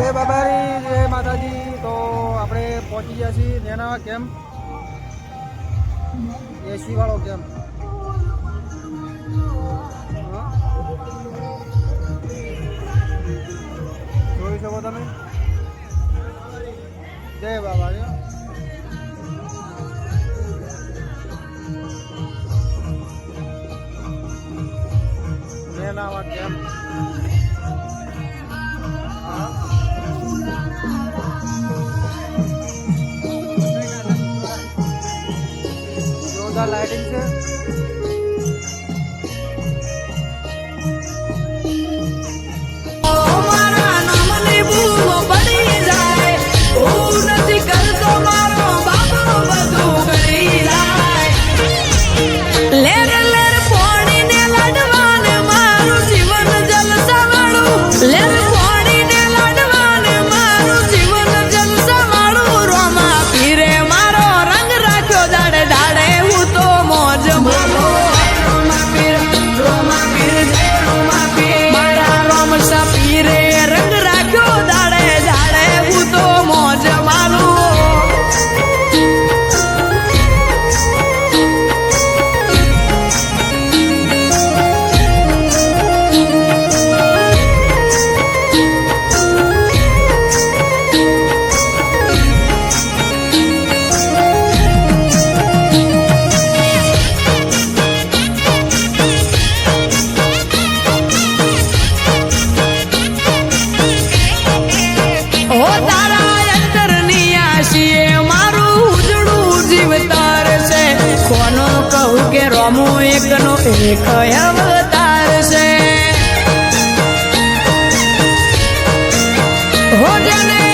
જય બાબારી, જય માતાજી. તો આપણે પહોંચી ગયા છીએ નેના કેમ્પ. એસી વાળો કેમ્પ જોઈ શકો તમે? જય Babari. Nenava camp. the lightings Oh, Janet.